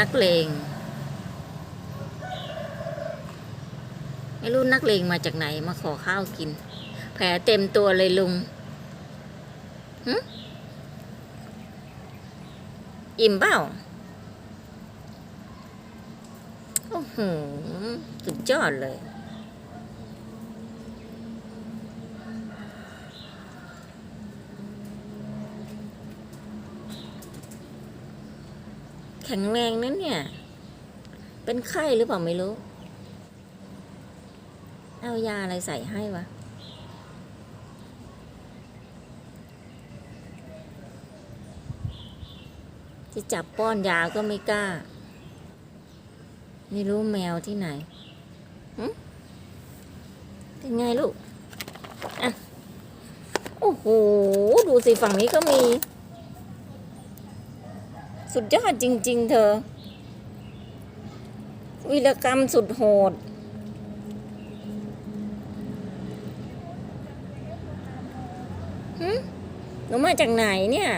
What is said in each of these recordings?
นักเลงไม่รู้นักเลงมาจากไหนมาขอข้าวกิน แผลเต็มตัวเลยลุงอิ่มเปล่า โอ้โหสุดยอดเลย แข็งแรงนะเนี่ย เป็นไข้หรือเปล่าไม่รู้ เอายาอะไรใส่ให้วะ จะจับป้อนยาก็ไม่กล้า ไม่รู้แมวที่ไหนหเป็นไงลูก อะ โอ้โห ดูสิฝั่งนี้ก็มี สุดยอดจริง ๆ เธอวีรกรรมสุดโหดหึหนูมาจากไหนเนี่ย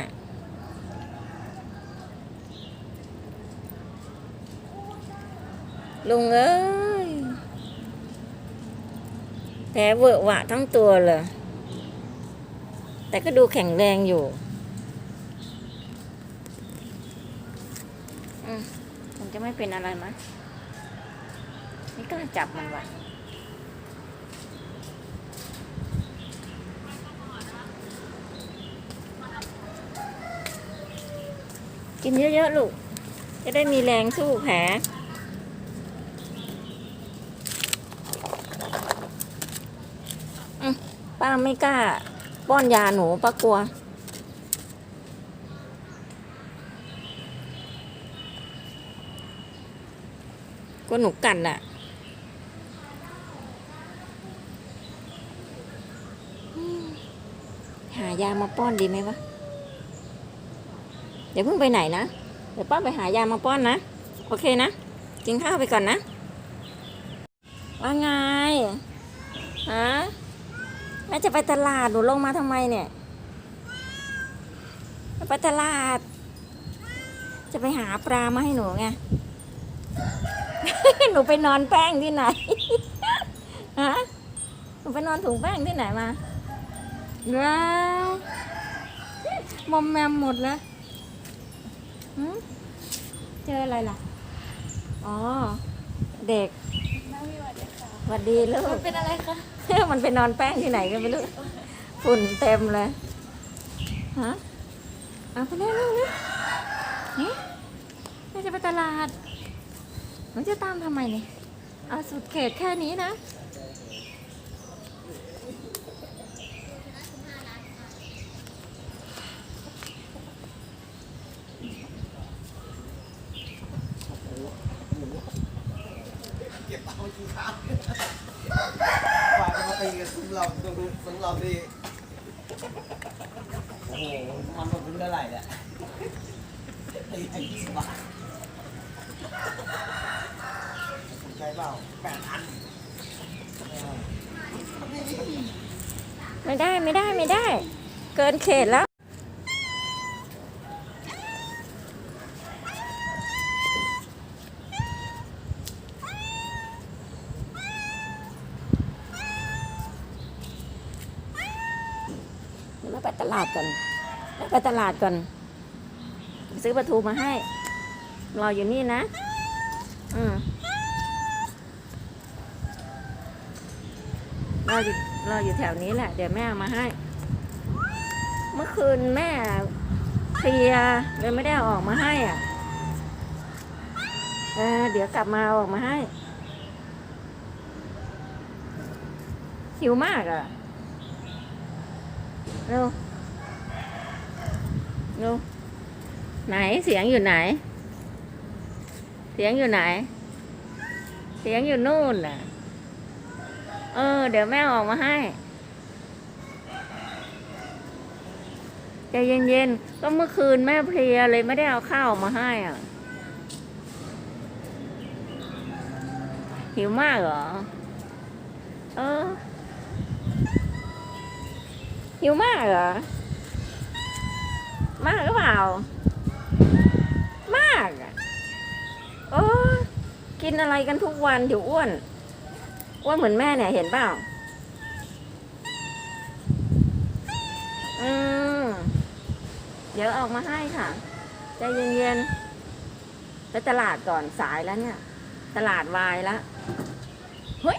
ลุงเอ้ยแผลเวอะหวะทั้งตัวเลย แต่ก็ดูแข็งแรงอยู่ อืมมันจะไม่เป็นอะไรมั้ยไม่กล้าจับมันว่ะกินเยอะๆลูก จะได้มีแรงสู้แผลอืมป้าไม่กล้า ป้อนยาหนูป้ากลัว กลัวหนูกัดอะหายามาป้อนดีไหมวะเดี๋ยวเพิ่งไปไหนนะ เดี๋ยวป้าไปหายามาป้อนนะ โอเคนะ กินข้าวไปก่อนนะ ว่าไงฮะแม่จะไปตลาด หนูลงมาทำไมเนี่ย ไปตลาด จะไปหาปลามาให้หนูไง หนูไปนอนแป้งที่ไหน ฮะ หนูไปนอนถุงแป้งที่ไหนมาว้าวมอมแมมหมดแล้วหึเจออะไรล่ะ อ๋อ เด็กสวัสดีลูก มันเป็นอะไรคะ มันไปนอนแป้งที่ไหนกันไม่รู้ ฝุ่นเต็มเลย ฮะ เอาไปเร็วเร็วเร็วนี่แม่จะไปตลาด หนูจะตามทำไมเนี่ยเอาสุดเขตแค่นี้นะเก็บเอากินข้าวฝากมาตีกันซุ้มเราดูซุ้มเราดิโอ้โหมันมาเป็นเท่าไหร่เนี่ยตีไปยี่สิบบาทสนใจ เปล่าแปดอันไม่ได้ไม่ได้ไม่ได้ เกินเขตแล้วเดี๋ยวแม่ไปตลาดก่อนม่ไปตลาดก่อน ซื้อปลาทูมาให้ รออยู่นี่นะ อืม รออยู่รออยู่แถวนี้แหละ เดี๋ยวแม่เอามาให้ เมื่อคืนแม่เพลียเลยไม่ได้ออกมาให้อะเออเดี๋ยวกลับมาออกมาให้หิวมากอะเร็วเร็วไหนเสียงอยู่ไหน เสียงอยู่ไหน เสียงอยู่นู่นน่ะ ออ เดี๋ยวแม่ออกมาให้ใจเย็นๆ ก็เมื่อคืนแม่เพลียเลยไม่ได้เอาข้าวออกมาให้อะ หิวมากเหรอ เออ หิวมากเหรอ มากหรือเปล่า มากอะกินอะไรกันทุกวันเดี๋ยวอ้วน วนเหมือนแม่เนี่ยเห็นเปล่า อืม เดี๋ยวออกมาให้ค่ะ ใจเย็นๆ ไปตลาดก่อนสายแล้วเนี่ย ตลาดวายแล้วเฮ้ย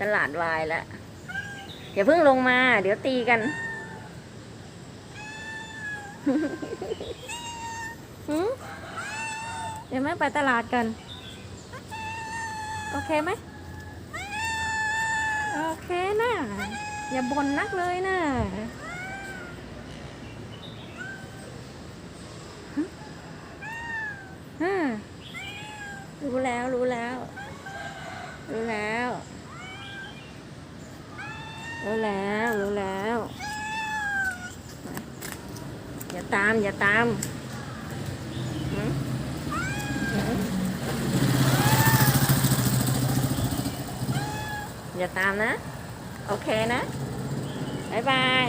ตลาดวายแล้วอย่าเพิ่งลงมา เดี๋ยวตีกันเดี๋ยวแม่ไปตลาดกัน โอเคไหมโอเคนะ อย่าบ่นนักเลยนะฮะรู้แล้วรู้แล้ว รู้แล้ว รู้แล้วรู้แล้ว อย่าตามอย่าตาม อย่าตามนะ โอเคนะ บ๊ายบาย